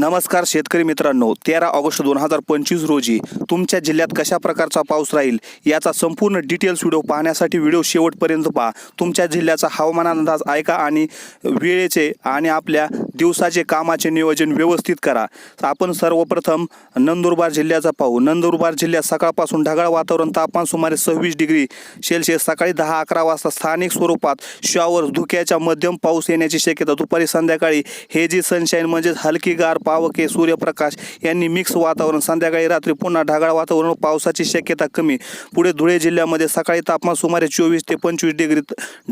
नमस्कार शेतकरी मित्रांनो तेरा ऑगस्ट दोन हजार पंचवीस रोजी तुमच्या जिल्ह्यात कशा प्रकारचा पाऊस राहील याचा संपूर्ण डिटेल्स व्हिडिओ पाहण्यासाठी व्हिडिओ शेवटपर्यंत पहा. तुमच्या जिल्ह्याचा हवामान अंदाज ऐका आणि वेळेचे आणि आपल्या दिवसाचे कामाचे नियोजन व्यवस्थित करा. तर आपण सर्वप्रथम नंदुरबार जिल्ह्याचा पाहू. नंदुरबार जिल्ह्यात सकाळपासून ढगाळ वातावरण तापमान सुमारे सव्वीस डिग्री सेल्सिअस सकाळी दहा अकरा वाजता स्थानिक स्वरूपात शॉवर धुक्याच्या मध्यम पाऊस येण्याची शक्यता. दुपारी संध्याकाळी हे जी सनशाईन म्हणजेच हलकी गार पावके सूर्यप्रकाश यांनी मिक्स वातावरण. संध्याकाळी रात्री पुन्हा ढगाळ वातावरण पावसाची शक्यता कमी. पुढे धुळे जिल्ह्यामध्ये सकाळी तापमान सुमारे चोवीस ते पंचवीस डिग्री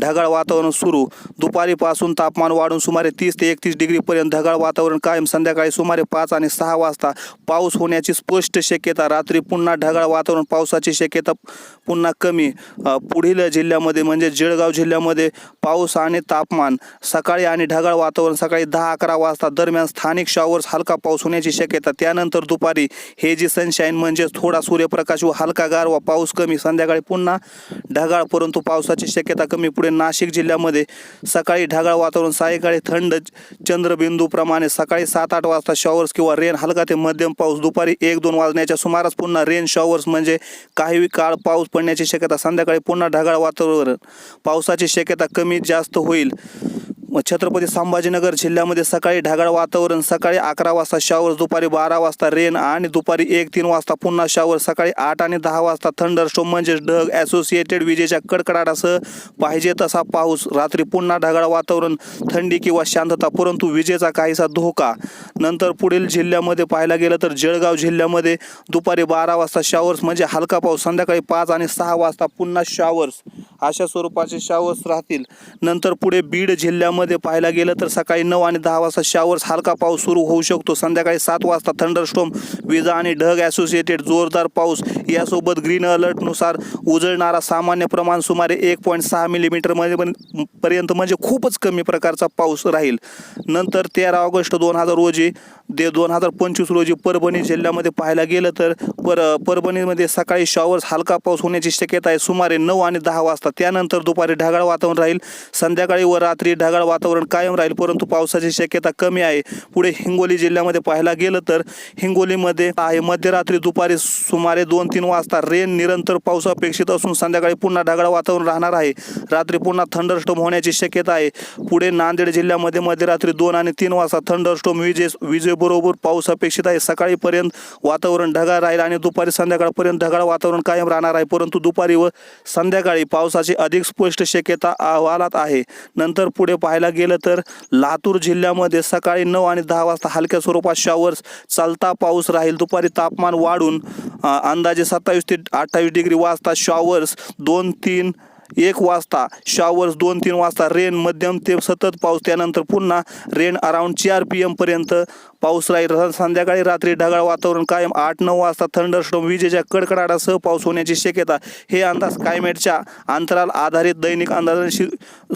ढगाळ वातावरण सुरू. दुपारीपासून तापमान वाढून सुमारे तीस ते एकतीस डिग्रीपर्यंत ढगाळ वातावरण कायम. संध्याकाळी सुमारे पाच आणि सहा वाजता पाऊस होण्याची स्पष्ट शक्यता. रात्री पुन्हा ढगाळ वातावरण पावसाची शक्यता पुन्हा कमी. पुढील जिल्ह्यामध्ये म्हणजे जळगाव जिल्ह्यामध्ये पाऊस आणि तापमान सकाळी आणि ढगाळ वातावरण सकाळी दहा अकरा वाजता दरम्यान स्थानिक शॉवर्स हलका पाऊस होण्याची शक्यता. त्यानंतर दुपारी हे जी सनशाईन म्हणजेच थोडा सूर्यप्रकाश व हलका गार व पाऊस कमी संध्याकाळी पुन्हा ढगाळ परंतु पावसाची शक्यता कमी. पुढे नाशिक जिल्ह्यामध्ये सकाळी ढगाळ वातावरण सायंकाळी थंड चंद्रबिंदूप्रमाणे सकाळी सात आठ वाजता शॉवर्स किंवा रेन हलका ते मध्यम पाऊस. दुपारी एक दोन वाजण्याच्या सुमारास पुन्हा रेन शॉवर्स म्हणजे काही काळ पाऊस पडण्याची शक्यता. संध्याकाळी पुन्हा ढगाळ वातावरण. पावसाची शक्यता कमी जास्त होईल. छत्रपती संभाजीनगर जिल्ह्यामध्ये सकाळी ढगाळ वातावरण सकाळी अकरा वाजता शावर दुपारी बारा वाजता रेन आणि दुपारी एक तीन वाजता पुन्हा शावर सकाळी आठ आणि दहा वाजता थंडरस्टोम म्हणजेच ढग असोसिएटेड विजेच्या कडकडाटासह पाहिजे तसा पाऊस. रात्री पुन्हा ढगाळ वातावरण थंडी किंवा शांतता परंतु विजेचा काहीसा धोका. नंतर पुढील जिल्ह्यामध्ये पाहायला गेलं तर जळगाव जिल्ह्यामध्ये दुपारी बारा वाजता शावर्स म्हणजे हलका पाऊस. संध्याकाळी पाच आणि सहा वाजता पुन्हा शावर्स अशा स्वरूपाचे शावर्स राहतील. नंतर पुढे बीड जिल्ह्यामध्ये पाहायला गेलं तर सकाळी नऊ आणि दहा वाजता शावर्स हलका पाऊस सुरू होऊ शकतो. संध्याकाळी सात वाजता थंडरस्टॉम विजा आणि ढग असोसिएटेड जोरदार पाऊस. यासोबत ग्रीन अलर्टनुसार उजळणारा सामान्य प्रमाण सुमारे एक पॉईंट सहा मिलीमीटरमध्ये पण- पर्यंत म्हणजे खूपच कमी प्रकारचा पाऊस राहील. नंतर तेरा ऑगस्ट दोन हजार रोजी दे दोन हजार पंचवीस रोजी परभणी जिल्ह्यामध्ये पाहायला गेलं तर पर परभणीमध्ये सकाळी शॉवर्स हलका पाऊस होण्याची शक्यता आहे. सुमारे नऊ आणि दहा वाजता. त्यानंतर दुपारी ढगाळ वातावरण राहील. संध्याकाळी व रात्री ढगाळ वातावरण कायम राहील परंतु पावसाची शक्यता कमी आहे. पुढे हिंगोली जिल्ह्यामध्ये पाहायला गेलं तर हिंगोलीमध्ये आहे. मध्यरात्री दुपारी सुमारे दोन तीन वाजता रेन निरंतर पाऊस अपेक्षित असून संध्याकाळी पुन्हा ढगाळ वातावरण राहणार आहे. रात्री पुन्हा थंडरस्टोम होण्याची शक्यता आहे. पुढे नांदेड जिल्ह्यामध्ये मध्यरात्री दोन आणि तीन वाजता थंडरस्टोम विजे विजेबरोबर पाऊस अपेक्षित आहे. सकाळीपर्यंत वातावरण ढगाळ राहील आणि दुपारी संध्याकाळपर्यंत ढगाळ वातावरण कायम राहणार आहे परंतु दुपारी व संध्याकाळी पावसाची अधिक स्पष्ट शक्यता अहवालात आहे. नंतर पुढे पाहायला गेलं तर लातूर जिल्ह्यामध्ये सकाळी नऊ आणि दहा वाजता हलक्या स्वरूपात शॉवर्स चालता पाऊस राहील. दुपारी तापमान वाढून अंदाजे सत्तावीस ते अठ्ठावीस डिग्री वाजता शॉवर्स दोन तीन एक वाजता शॉवर्स दोन तीन वाजता रेन मध्यम ते सतत पाऊस त्यानंतर पुन्हा रेन अराउंड चार पी एमपर्यंत पाऊस राहील संध्याकाळी रात्री ढगाळ वातावरण कायम. आठ नऊ वाजता थंडरस्टोम विजेच्या कडकडाटासह पाऊस होण्याची शक्यता. हे अंदाज कायमेटच्या अंतराल आधारित दैनिक अंदाजांशी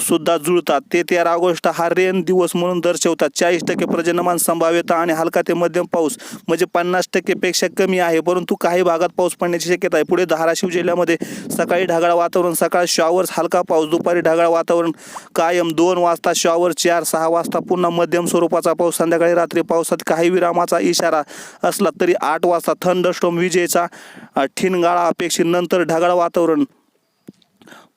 सुद्धा जुळतात. ते तेरा ऑगस्ट हा रेन दिवस म्हणून दर्शवतात. चाळीस टक्के प्रजनमान संभाव्यता आणि हलका ते मध्यम पाऊस म्हणजे पन्नास टक्केपेक्षा कमी आहे. परंतु काही भागात पाऊस पडण्याची शक्यता आहे. पुढे धाराशिव जिल्ह्यामध्ये सकाळी ढगाळ वातावरण सकाळ शॉवर्स हलका पाऊस दुपारी ढगाळ वातावरण कायम. दोन वाजता शॉवर चार सहा वाजता पुन्हा मध्यम स्वरूपाचा पाऊस संध्याकाळी रात्री पाऊस पावसात काही विरामाचा इशारा असला तरी आठ वाजता थंडस्टोम विजेचा ठिणगाळा अपेक्षित नंतर ढगाळ वातावरण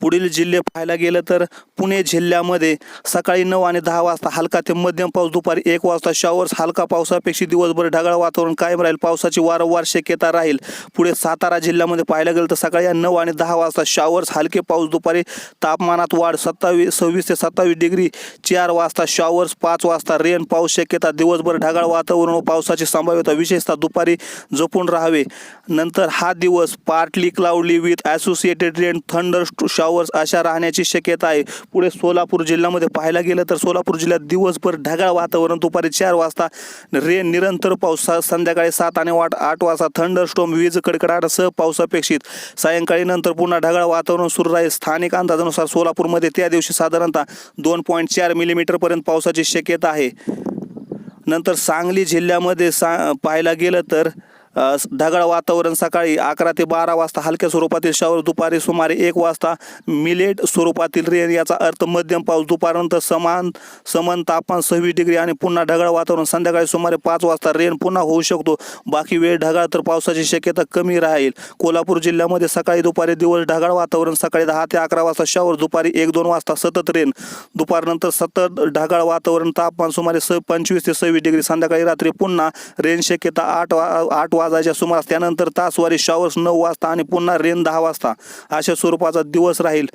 पुढील जिल्हे पाहायला गेलं तर पुणे जिल्ह्यामध्ये सकाळी नऊ आणि दहा वाजता हलका ते मध्यम पाऊस दुपारी एक वाजता शॉवर्स हलका पावसापेक्षा दिवसभर ढगाळ वातावरण कायम राहील. पावसाची वारंवार शक्यता राहील. पुढे सातारा जिल्ह्यामध्ये पाहायला गेलं तर सकाळी नऊ आणि दहा वाजता शॉवर्स हलके पाऊस दुपारी तापमानात वाढ सत्तावीस सव्वीस ते सत्तावीस डिग्री चार वाजता शॉवर्स पाच वाजता रेन पाऊस शक्यता दिवसभर ढगाळ वातावरण व पावसाची संभाव्यता विशेषतः दुपारी जपून राहावे. नंतर हा दिवस partly cloudy with associated rain thunder showers अशा राहण्याची शक्यता आहे. पुढे सोलापूर जिल्ह्यामध्ये पाहायला गेलं तर सोलापूर जिल्ह्यात दिवसभर ढगाळ वातावरण दुपारी चार वाजता रेन निरंतर पाऊस संध्याकाळी सात आणि वाट आठ वाजता थंडरस्टोम वीज कडकडाटासह पाऊस अपेक्षित. सायंकाळी नंतर पुन्हा ढगाळ वातावरण सुरू राहील. स्थानिक अंदाजानुसार सोलापूरमध्ये त्या दिवशी साधारणतः दोन पॉईंट चार मिलीमीटरपर्यंत पावसाची शक्यता आहे. नंतर सांगली जिल्ह्यामध्ये सा पाहायला गेलं तर ढगाळ वातावरण सकाळी अकरा ते बारा वाजता हलक्या स्वरूपातील शावर दुपारी सुमारे एक वाजता मिलेट स्वरूपातील रेन याचा अर्थ मध्यम पाऊस दुपारनंतर समान समान तापमान सव्वीस डिग्री आणि पुन्हा ढगाळ वातावरण. संध्याकाळी सुमारे पाच वाजता रेन पुन्हा होऊ शकतो. बाकी वेळ ढगाळ तर पावसाची शक्यता कमी राहील. कोल्हापूर जिल्ह्यामध्ये सकाळी दुपारी दिवस ढगाळ वातावरण सकाळी दहा ते अकरा वाजता शावर दुपारी एक दोन वाजता सतत रेन. दुपारनंतर सतत ढगाळ वातावरण तापमान सुमारे स पंचवीस ते सव्वीस डिग्री. संध्याकाळी रात्री पुन्हा रेन शक्यता आठ वा आठ वाजता वाजायच्या सुमारास त्यानंतर तासवारी शावर्स नऊ वाजता आणि पुन्हा रेन दहा वाजता अशा स्वरूपाचा दिवस राहील.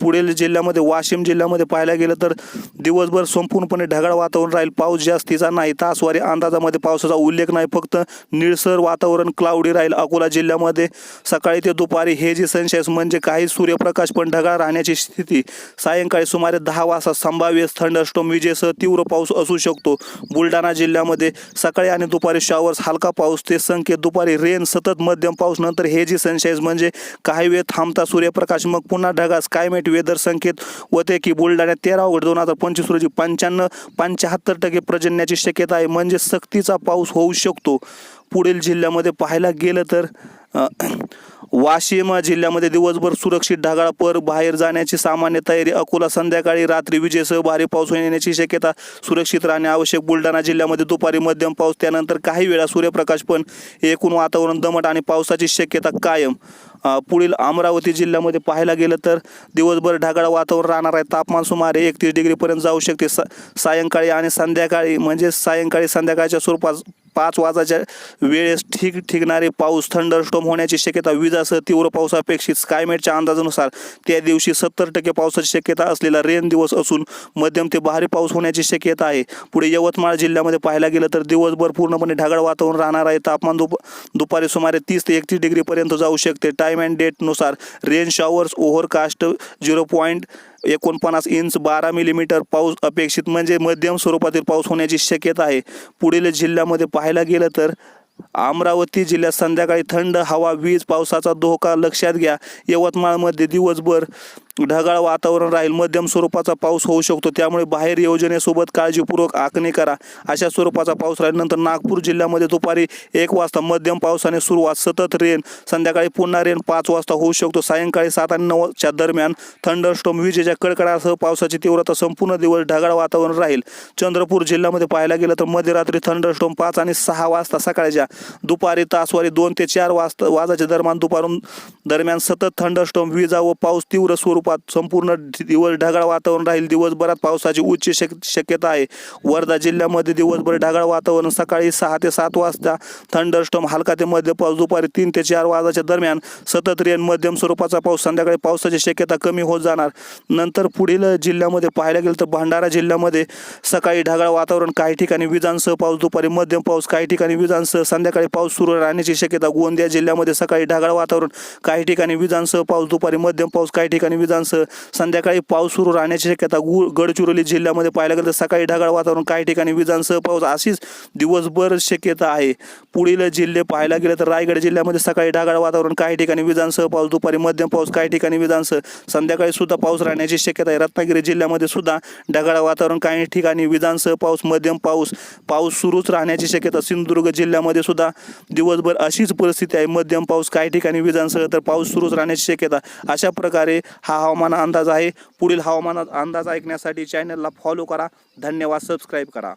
पुढील जिल्ह्यामध्ये वाशिम जिल्ह्यामध्ये पाहायला गेलं तर दिवसभर संपूर्णपणे ढगाळ वातावरण राहील. पाऊस जास्तीचा नाही तासवारी अंदाजामध्ये पावसाचा उल्लेख नाही. फक्त निळसर वातावरण क्लाउडी राहील. अकोला जिल्ह्यामध्ये सकाळी ते दुपारी हे जी सनशाईस म्हणजे काही सूर्यप्रकाश पण ढगाळ राहण्याची स्थिती. सायंकाळी सुमारे दहा वाजता संभाव्य थंडस्टोम विजेसह तीव्र पाऊस असू शकतो. बुलढाणा जिल्ह्यामध्ये सकाळी आणि दुपारी शॉवर्स हलका पाऊस ते संकेत दुपारी रेन सतत मध्यम पाऊस नंतर हे जी सनशाईज म्हणजे काही वेळ थांबता सूर्यप्रकाश मग पुन्हा ढगास क्लायमेट वेदर संकेत होते की बुलढाण्यात तेरा ऑगस्ट दोन हजार पंचवीस रोजी पंच्याण्णव पंच्याहत्तर टक्के पर्जन्याची शक्यता आहे. म्हणजे सक्तीचा पाऊस होऊ शकतो. पुढील जिल्ह्यामध्ये पाहायला गेलं तर वाशिम जिल्ह्यामध्ये दिवसभर सुरक्षित ढगाळ पर बाहेर जाण्याची सामान्य तयारी अकोला संध्याकाळी रात्री विजेसह भारी पाऊस येण्याची शक्यता सुरक्षित राहणे आवश्यक. बुलढाणा जिल्ह्यामध्ये दुपारी मध्यम पाऊस त्यानंतर काही वेळा सूर्यप्रकाश पण एकूण वातावरण दमट आणि पावसाची शक्यता कायम. पुढील अमरावती जिल्ह्यामध्ये पाहायला गेलं तर दिवसभर ढगाळ वातावरण राहणार आहे. तापमान सुमारे एकतीस डिग्रीपर्यंत जाऊ शकते. सा सायंकाळी आणि संध्याकाळी म्हणजे सायंकाळी संध्याकाळच्या स्वरूपात पाच वाजाच्या वेळेस ठीक ठिकणारे पाऊस थंडरस्टॉम होण्याची शक्यता विजासह तीव्र पाऊस अपेक्षित. स्कायमेटच्या अंदाजानुसार त्या दिवशी सत्तर टक्के पावसाची शक्यता असलेला रेन दिवस असून मध्यम ते भारी पाऊस होण्याची शक्यता आहे. पुढे यवतमाळ जिल्ह्यामध्ये पाहायला गेलं तर दिवसभर पूर्णपणे ढगाळ वातावरण राहणार आहे. तापमान दुप दुपारी सुमारे तीस ते एकतीस डिग्रीपर्यंत जाऊ शकते. Time and डेटनुसार rain showers overcast zero point एकोणपन्नास इंच बारा मिलीमीटर पाऊस अपेक्षित म्हणजे मध्यम स्वरूपातील पाऊस होण्याची शक्यता आहे. पुढील जिल्ह्यामध्ये पाहायला गेलं तर अमरावती जिल्ह्यात संध्याकाळी थंड हवा वीज पावसाचा धोका लक्षात घ्या. यवतमाळमध्ये दिवसभर ढगाळ वातावरण राहील मध्यम स्वरूपाचा पाऊस होऊ शकतो. त्यामुळे बाहेर योजनेसोबत काळजीपूर्वक आखणी करा. अशा स्वरूपाचा पाऊस राहील नंतर नागपूर जिल्ह्यामध्ये दुपारी एक वाजता मध्यम पावसाने सुरुवात. सतत रेन संध्याकाळी पुन्हा रेन पाच वाजता होऊ शकतो. सायंकाळी सात आणि नऊच्या दरम्यान थंडरस्टॉम विजेच्या कडकडासह पावसाची तीव्रता संपूर्ण दिवस ढगाळ वातावरण राहील. चंद्रपूर जिल्ह्यामध्ये पाहायला गेलं तर मध्यरात्री थंडरस्टॉम पाच आणि सहा वाजता सकाळच्या दुपारी तासवारी दोन ते चार वाजता वाजाच्या दरम्यान दुपारून दरम्यान सतत थंडरस्टॉम विजा व पाऊस तीव्र स्वरूपात संपूर्ण दिवस ढगाळ वातावरण राहील. दिवसभरात पावसाची उच्च शक शक्यता आहे. वर्धा जिल्ह्यामध्ये दिवसभर ढगाळ वातावरण. सकाळी सहा ते सात वाजता थंडरस्टॉम हलका ते मध्य पाऊस. दुपारी तीन ते चार वाजाच्या दरम्यान सतत रेन मध्यम स्वरूपाचा पाऊस. संध्याकाळी पावसाची शक्यता कमी होत जाणार. नंतर पुढील जिल्ह्यामध्ये पाहायला गेलं तर भंडारा जिल्ह्यामध्ये सकाळी ढगाळ वातावरण. काही ठिकाणी विजांसह पाऊस. दुपारी मध्यम पाऊस. काही ठिकाणी विजांसह संध्याकाळी पाऊस सुरू राहण्याची शक्यता. गोंदिया जिल्ह्यामध्ये सकाळी ढगाळ वातावरण. काही ठिकाणी विजांसह पाऊस. दुपारी मध्यम पाऊस. काही ठिकाणी विजांसह संध्याकाळी पाऊस सुरू राहण्याची शक्यता गु गडचिरोली जिल्ह्यामध्ये पाहायला गेलं तर सकाळी ढगाळ वातावरण काही ठिकाणी विजांसह पाऊस अशीच दिवसभर शक्यता आहे. पुढील जिल्हे पाहायला गेलं तर रायगड जिल्ह्यामध्ये सकाळी ढगाळ वातावरण काही ठिकाणी विजांसह पाऊस दुपारी मध्यम पाऊस काही ठिकाणी विजांसह संध्याकाळी सुद्धा पाऊस राहण्याची शक्यता आहे. रत्नागिरी जिल्ह्यामध्ये सुद्धा ढगाळ वातावरण काही ठिकाणी विजांसह पाऊस मध्यम पाऊस पाऊस सुरूच राहण्याची शक्यता सिंधुदुर्ग जिल्ह्यामध्ये सुद्धा दिवसभर अशीच परिस्थिती आहे. मध्यम पाऊस काही ठिकाणी विजांसह तर पाऊस सुरूच राहण्याची शक्यता अशा प्रकारे हा हवामान अंदाज आहे. पुढील हवामान अंदाज ऐकण्यासाठी चॅनलला फॉलो करा. धन्यवाद. सबस्क्राईब करा.